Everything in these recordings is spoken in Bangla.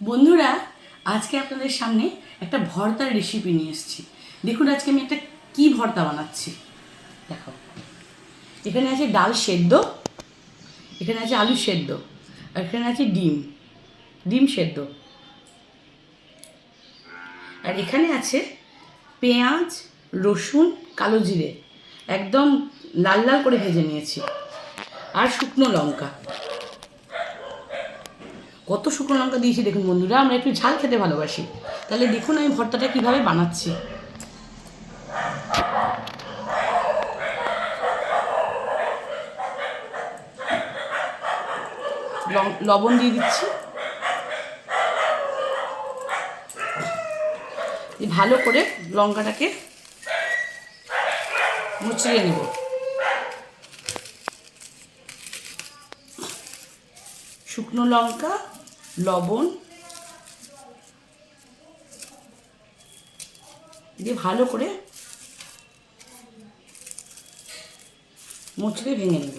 বন্ধুরা, আজকে আপনাদের সামনে একটা ভর্তার রেসিপি নিয়ে এসেছি। দেখুন আজকে আমি একটা কি ভর্তা বানাচ্ছি। দেখো, এখানে আছে ডাল সেদ্ধ, এখানে আছে আলু সেদ্ধ, আর এখানে আছে ডিম ডিম সেদ্ধ। আর এখানে আছে পেঁয়াজ, রসুন, কালো জিরে, একদম লাল লাল করে ভেজে নিয়েছি। আর শুকনো লঙ্কা। কত শুকনো লঙ্কা দিয়েছি দেখুন বন্ধুরা, আমরা একটু ঝাল খেতে ভালোবাসি। তাহলে দেখুন আমি ভর্তাটা কীভাবে বানাচ্ছি। লবণ দিয়ে দিচ্ছি। ভালো করে লঙ্কাটাকে মুচিয়ে নেব। শুকনো লঙ্কা লবণ দিয়ে ভালো করে মুচড়ে ভেঙে নেব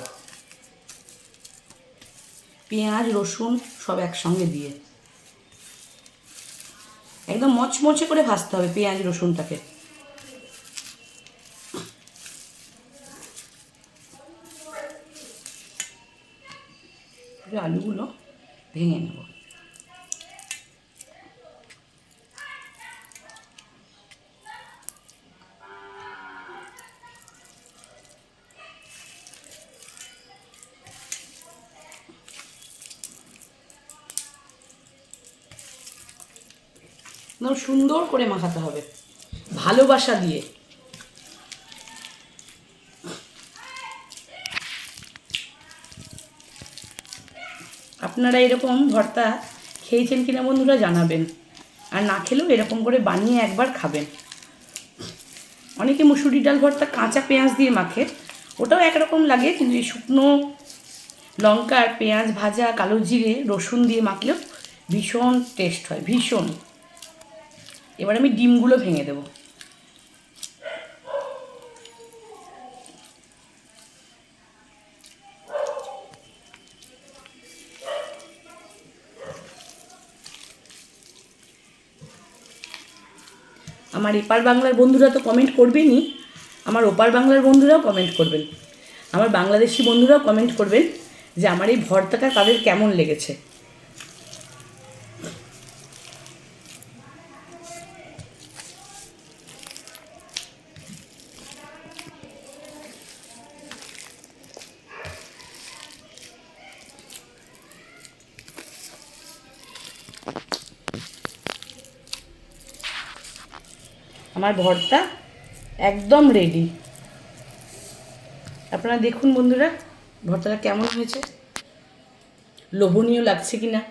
পেঁয়াজ, রসুন সব একসঙ্গে দিয়ে। একদম মচমচে করে ভাজতে হবে পেঁয়াজ, রসুনটাকে। আলুগুলো ভেঙে নেব। একদম সুন্দর করে মাখাতে হবে। ভালোবাসা দিয়ে। আপনারা এরকম ভর্তা খেয়েছেন কিনা বন্ধুরা জানাবেন। আর না খেলেও এরকম করে বানিয়ে একবার খাবেন। অনেকে মুসুরি ডাল ভর্তা কাঁচা পেঁয়াজ দিয়ে মাখে। ওটাও একরকম লাগে, কিন্তু এই শুকনো লঙ্কা পেঁয়াজ ভাজা কালো জিরে রসুন দিয়ে মাখলেও ভীষণ টেস্ট হয়, ভীষণ। এবার আমি ডিমগুলো ভেঙে দেবো। আমার এপার বাংলার বন্ধুরা তো কমেন্ট করবেনই, আমার ওপার বাংলার বন্ধুরাও কমেন্ট করবেন। আমার বাংলাদেশি বন্ধুরাও কমেন্ট করবেন যে আমার এই ভর্তাটা তাদের কেমন লেগেছে। আমার ভর্তা একদম রেডি আপনারা দেখুন বন্ধুরা ভর্তাটা কেমন হয়েছে? লোভনীয় লাগছে কি না